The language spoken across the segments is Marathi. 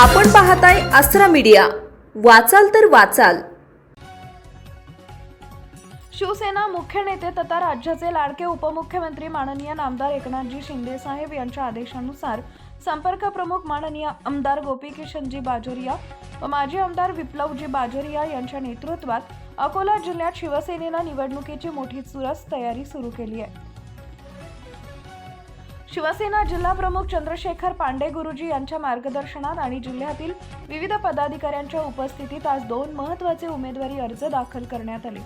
आपण पाहताय आसरा मीडिया. वाचाल तर वाचाल. शिवसेना मुख्य नेते तथा राज्याचे लाडके उपमुख्यमंत्री माननीय नामदार एकनाथजी शिंदे साहेब यांच्या आदेशानुसार संपर्क प्रमुख माननीय आमदार गोपीकिशनजी बाजोरिया व माजी आमदार विप्लवजी बाजोरिया यांच्या नेतृत्वात अकोला जिल्ह्यात शिवसेनेनं निवडणुकीची मोठी चुरस तयारी सुरू केली आहे. शिवसेना जिल्हा प्रमुख चंद्रशेखर पांडे गुरुजी यांच्या मार्गदर्शनात आणि जिल्ह्यातील विविध पदाधिकाऱ्यांच्या उपस्थितीत आज दोन महत्त्वाचे उमेदवारी अर्ज दाखल करण्यात आले.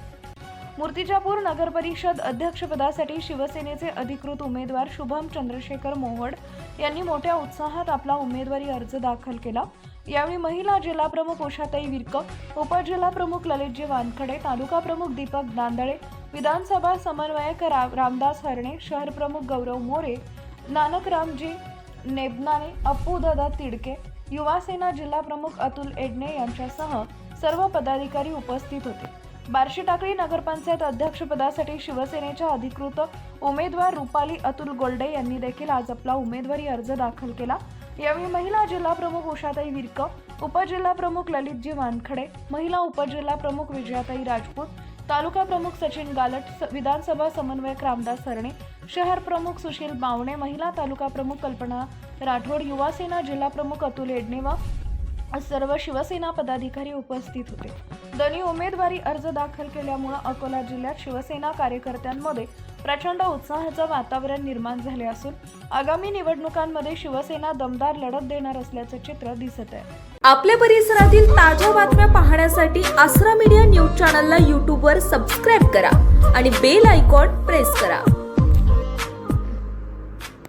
मूर्तिजापूर नगर परिषद अध्यक्षपदासाठी शिवसेनेचे अधिकृत उमेदवार शुभम चंद्रशेखर मोहड यांनी मोठ्या उत्साहात आपला उमेदवारी अर्ज दाखल केला. यावेळी महिला जिल्हाप्रमुख उषाताई विरक उपजिल्हाप्रमुख ललितजी वानखडे तालुका प्रमुख दीपक दांदळे विधानसभा समन्वयक रामदास हरणे शहर प्रमुख गौरव मोरे नानकरामजी नेबनाने अप्पूदादा तिडके युवासेना जिल्हाप्रमुख अतुल एडणे यांच्यासह सर्व पदाधिकारी उपस्थित होते. बार्शी टाकळी नगरपंचायत अध्यक्षपदासाठी शिवसेनेच्या अधिकृत उमेदवार रुपाली अतुल गोल्डे यांनी देखील आज आपला उमेदवारी अर्ज दाखल केला. यावेळी महिला जिल्हाप्रमुख उषाताई विरक उपजिल्हा प्रमुख ललितजी वानखडे महिला उपजिल्हा प्रमुख विजयाताई राजपूत तालुका प्रमुख सचिन गालट स- विधानसभा समन्वयक रामदास सरणे शहर प्रमुख सुशील बावणे महिला तालुका प्रमुख कल्पना राठोड युवासेना जिल्हा प्रमुख अतुल एडनेवा सर्व शिवसेना पदाधिकारी उपस्थित होते. दोन्ही उमेदवारी अर्ज दाखल केल्यामुळे अकोला जिल्ह्यात शिवसेना कार्यकर्त्यांमध्ये प्रचंड उत्साहाचं वातावरण निर्माण झाले असून आगामी निवडणुकांमध्ये शिवसेना दमदार लढत देणार असल्याचं चित्र दिसत आहे. आपल्या परिसरातील ताज्या बातम्या पाहण्यासाठी आसरा मीडिया न्यूज चॅनलला यूट्यूबवर सबस्क्राईब करा आणि बेल आयकॉन प्रेस करा.